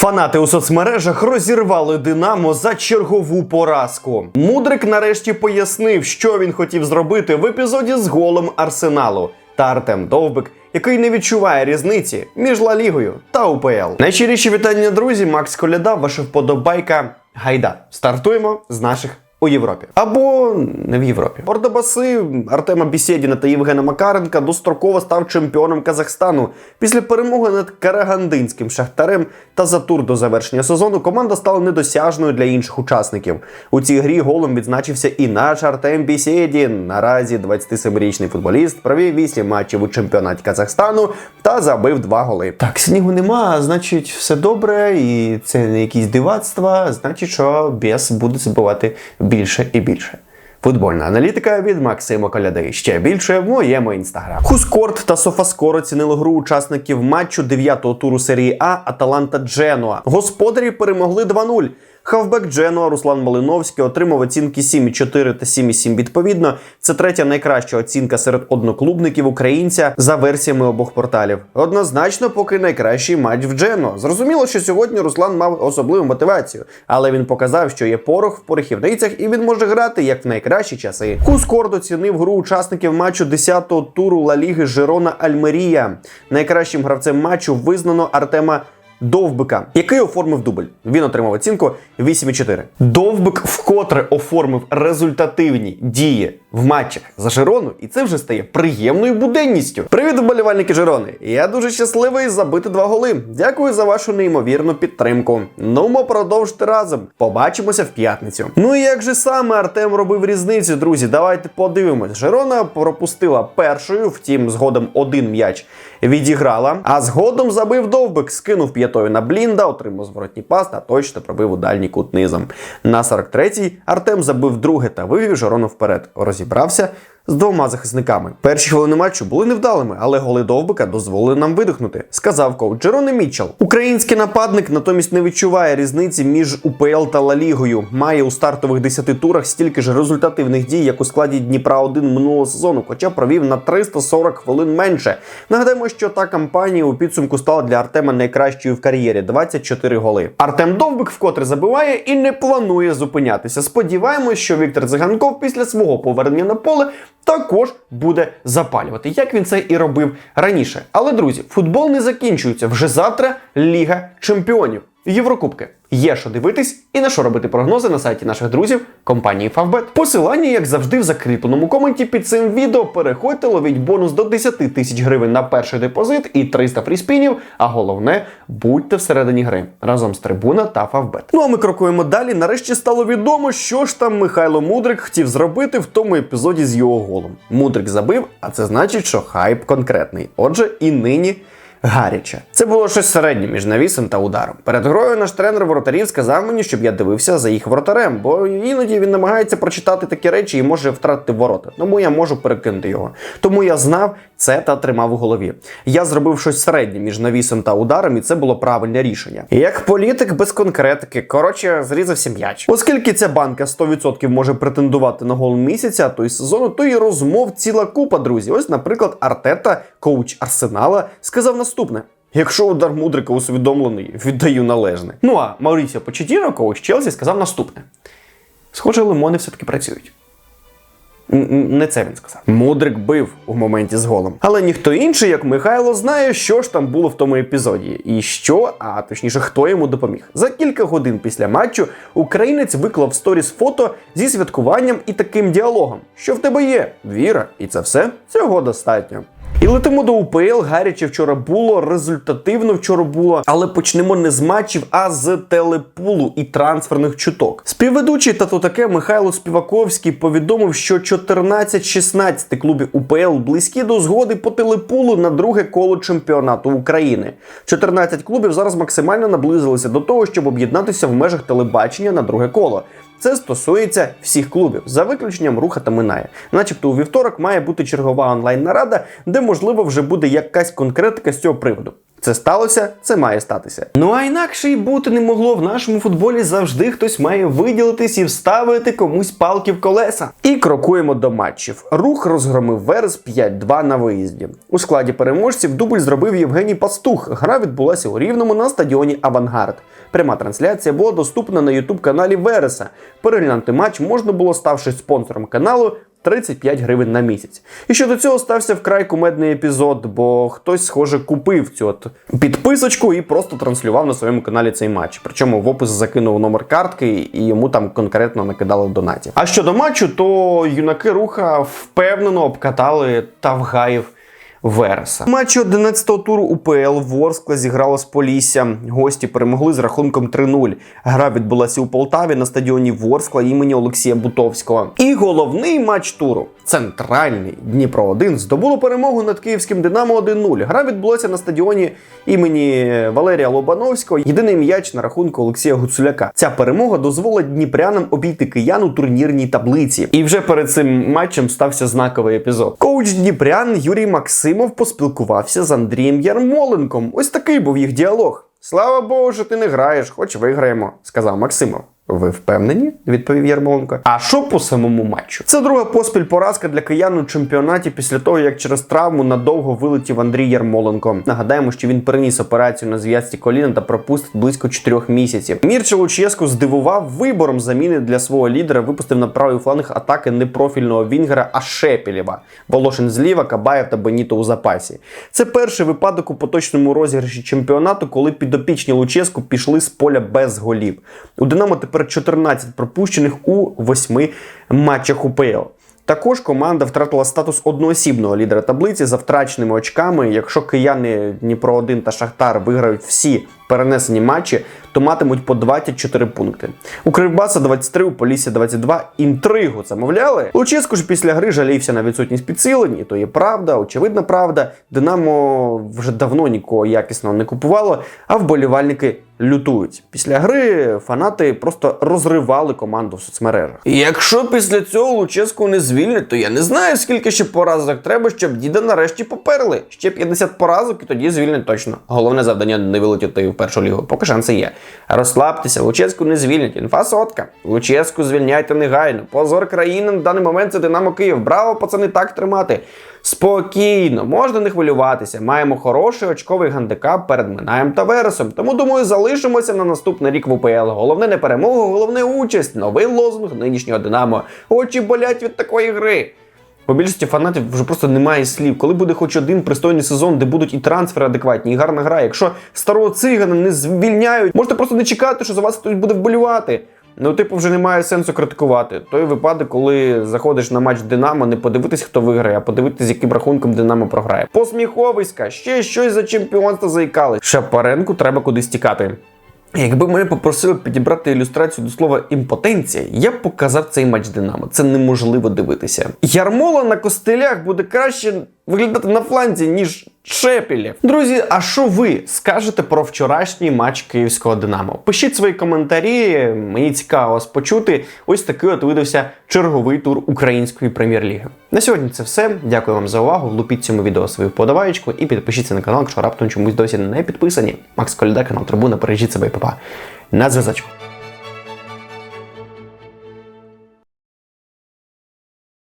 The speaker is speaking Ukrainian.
Фанати у соцмережах розірвали Динамо за чергову поразку. Мудрик нарешті пояснив, що він хотів зробити в епізоді з голом Арсеналу. Та Артем Довбик, який не відчуває різниці між Ла Лігою та УПЛ. Найщиріші вітання, друзі. Макс Коляда, ваша вподобайка. Гайда. Стартуємо з наших у Європі або не в Європі. Ордобаси Артема Бісєдіна та Євгена Макаренка достроково став чемпіоном Казахстану. Після перемоги над Карагандинським шахтарем та за тур до завершення сезону команда стала недосяжною для інших учасників. У цій грі голом відзначився і наш Артем Бісєдін. Наразі 27-річний футболіст провів 8 матчів у чемпіонаті Казахстану та забив два голи. Так, снігу нема, значить, все добре, і це не якісь дивацтва. Значить, що Біс буде забивати більше і більше. Футбольна аналітика від Максима Коляди. Ще більше в моєму інстаграм. Хускорт та Софаскор оцінили гру учасників матчу 9-го туру серії А Аталанта Дженуа. Господарі перемогли 2-0. Хавбек Дженуа Руслан Малиновський отримав оцінки 7,4 та 7,7 відповідно. Це третя найкраща оцінка серед одноклубників українця за версіями обох порталів. Однозначно, поки найкращий матч в Дженуа. Зрозуміло, що сьогодні Руслан мав особливу мотивацію, але він показав, що є порох в порохівницях і він може грати як в найкращі часи. Кускорд оцінив гру учасників матчу 10-го туру Ла Ліги Жирона Альмерія. Найкращим гравцем матчу визнано Артема. Довбика, який оформив дубль. Він отримав оцінку 8,4. Довбик вкотре оформив результативні дії в матчах за Жирону, і це вже стає приємною буденністю. Привіт, вболівальники Жирони! Я дуже щасливий забити два голи. Дякую за вашу неймовірну підтримку. Ну, ми продовжити разом. Побачимося в п'ятницю. Ну і як же саме Артем робив різницю, друзі? Давайте подивимось. Жирона пропустила першою, втім, згодом один м'яч відіграла, а згодом забив довбик, скинув п'ятою на блінда, отримав зворотній пас та точно пробив у дальній кут низом. На 43-й Артем забив друге та вивів Жорону вперед. Розібрався з двома захисниками. Перші хвилини матчу були невдалими, але голи довбика дозволили нам видихнути, сказав коуч Джерони Мітчелл. Український нападник натомість не відчуває різниці між УПЛ та Ла Лігою. Має у стартових 10 турах стільки ж результативних дій, як у складі Дніпра 1 минулого сезону, хоча провів на 340 хвилин менше. Нагадаємо, що та кампанія у підсумку стала для Артема найкращою в кар'єрі 24 голи. Артем Довбик вкотре забиває і не планує зупинятися. Сподіваємось, що Віктор Циганков після свого повернення на поле також буде запалювати, як він це і робив раніше. Але друзі, футбол не закінчується вже завтра. Ліга Чемпіонів. Єврокубки. Є що дивитись і на що робити прогнози на сайті наших друзів компанії Favbet. Посилання, як завжди, в закріпленому коменті під цим відео. Переходьте, ловіть бонус до 10 тисяч гривень на перший депозит і 300 фріспінів. А головне, будьте всередині гри разом з трибуна та Favbet. Ну а ми крокуємо далі. Нарешті стало відомо, що ж там Михайло Мудрик хотів зробити в тому епізоді з його голом. Мудрик забив, а це значить, що хайп конкретний. Отже, і нині гаряче. Це було щось середнє між навісом та ударом. Перед грою наш тренер воротарів сказав мені, щоб я дивився за їх воротарем, бо іноді він намагається прочитати такі речі і може втратити ворота. Тому я можу перекинути його. Тому я знав це та тримав у голові. Я зробив щось середнє між навісом та ударом, і це було правильне рішення. Як політик без конкретики, коротше, зрізався м'яч. Оскільки ця банка 100% може претендувати на гол місяця, то й сезону, то і розмов ціла купа, друзі. Ось, наприклад, Артета, коуч Арсенала, сказав наступне. Якщо удар мудрика усвідомлений, віддаю належне. Ну а Маурісіо Почетіно, коуч Челсі, сказав наступне: Схоже, лимони все-таки працюють. Не це він сказав. Мудрик бив у моменті з голом. Але ніхто інший, як Михайло, знає, що ж там було в тому епізоді, і що, а точніше, хто йому допоміг. За кілька годин після матчу українець виклав сторіс фото зі святкуванням і таким діалогом: що в тебе є віра, і це все цього достатньо. І летимо до УПЛ. Гаряче вчора було, результативно вчора було. Але почнемо не з матчів, а з телепулу і трансферних чуток. Співведучий та то таке Михайло Співаковський повідомив, що 14-16 клубів УПЛ близькі до згоди по телепулу на друге коло чемпіонату України. 14 клубів зараз максимально наблизилися до того, щоб об'єднатися в межах телебачення на друге коло. Це стосується всіх клубів, за виключенням руха та минає. Начебто у вівторок має бути чергова онлайн-нарада, де можливо вже буде якась конкретика з цього приводу. Це сталося, це має статися. Ну а інакше й бути не могло в нашому футболі завжди хтось має виділитись і вставити комусь палки в колеса. І крокуємо до матчів. Рух розгромив Верес 5-2 на виїзді. У складі переможців дубль зробив Євгеній Пастух. Гра відбулася у рівному на стадіоні Авангард. Пряма трансляція була доступна на ютуб каналі Вереса. Переглянути матч можна було, ставши спонсором каналу. 35 гривень на місяць. І щодо цього стався вкрай кумедний епізод, бо хтось, схоже, купив цю от підписочку і просто транслював на своєму каналі цей матч. Причому в опис закинув номер картки і йому там конкретно накидали донатів. А щодо матчу, то юнаки руха впевнено обкатали Тавгаїв. Вереса. Матчі 11-го туру УПЛ Ворскла зіграла з Полісся. Гості перемогли з рахунком 3-0. Гра відбулася у Полтаві на стадіоні Ворскла імені Олексія Бутовського. І головний матч туру центральний Дніпро 1 здобуло перемогу над київським Динамо 1-0. Гра відбулася на стадіоні імені Валерія Лобановського. Єдиний м'яч на рахунку Олексія Гуцуляка. Ця перемога дозволить дніпрянам обійти киян у турнірній таблиці. І вже перед цим матчем стався знаковий епізод. Коуч Дніпрян Юрій Максимов поспілкувався з Андрієм Ярмоленком. Ось такий був їх діалог. Слава Богу, що ти не граєш, хоч виграємо, сказав Максимов. Ви впевнені? відповів Ярмоленко. А що по самому матчу? Це друга поспіль поразка для киян у чемпіонаті після того, як через травму надовго вилетів Андрій Ярмоленко. Нагадаємо, що він переніс операцію на зв'язці коліна та пропустить близько 4 місяців. Мірча Луческу здивував вибором заміни для свого лідера. Випустив на правий фланг атаки непрофільного Вінгера, а Шепілєва. Волошин зліва, Кабаєв та Беніто у запасі. Це перший випадок у поточному розіграші чемпіонату, коли підопічні Луческу пішли з поля без голів. У Динамо тепер 14 пропущених у 8 матчах УПЛ. Також команда втратила статус одноосібного лідера таблиці за втраченими очками. Якщо кияни Дніпро 1 та Шахтар виграють всі перенесені матчі, то матимуть по 24 пункти. У Кривбаса 23, у Полісся 22. Інтригу замовляли. Луческу ж після гри жалівся на відсутність підсилень, і то є правда, очевидна правда. Динамо вже давно нікого якісного не купувало, а вболівальники лютують. Після гри фанати просто розривали команду в соцмережах. І якщо після цього Луческу не звільнять, то я не знаю, скільки ще поразок треба, щоб діда нарешті поперли. Ще 50 поразок і тоді звільнять точно. Головне завдання не вилетіти в першу лігу. Поки шанси є. Розслабтеся, Луческу не звільнять. Інфа сотка. Луческу звільняйте негайно. Позор країни на даний момент це Динамо Київ. Браво, пацани, так тримати. Спокійно, можна не хвилюватися. Маємо хороший очковий гандикап перед Минаєм та Вересом. Тому думаю, залишимося на наступний рік в УПЛ. Головне не перемога, головне участь. Новий лозунг нинішнього Динамо. Очі болять від такої гри. По більшості фанатів вже просто немає слів. Коли буде хоч один пристойний сезон, де будуть і трансфери адекватні, і гарна гра. Якщо старого цигана не звільняють, можете просто не чекати, що за вас хтось буде вболівати. Ну, типу, вже немає сенсу критикувати. Той випадок, коли заходиш на матч Динамо, не подивитись, хто виграє, а подивитись, яким рахунком Динамо програє. Посміховиська, ще щось за чемпіонство заїкали. Шапаренку треба кудись тікати. Якби мене попросили підібрати ілюстрацію до слова імпотенція, я б показав цей матч Динамо. Це неможливо дивитися. Ярмола на костелях буде краще виглядати на фланзі, ніж Шепілєв. Друзі, а що ви скажете про вчорашній матч київського Динамо? Пишіть свої коментарі, мені цікаво вас почути. Ось такий от видався черговий тур української прем'єр-ліги. На сьогодні це все. Дякую вам за увагу. Влупіть цьому відео свою подаваєчку і підпишіться на канал, якщо раптом чомусь досі не підписані. Макс Коляда, канал Трибуна, бережіть себе і папа. На зв'язочку.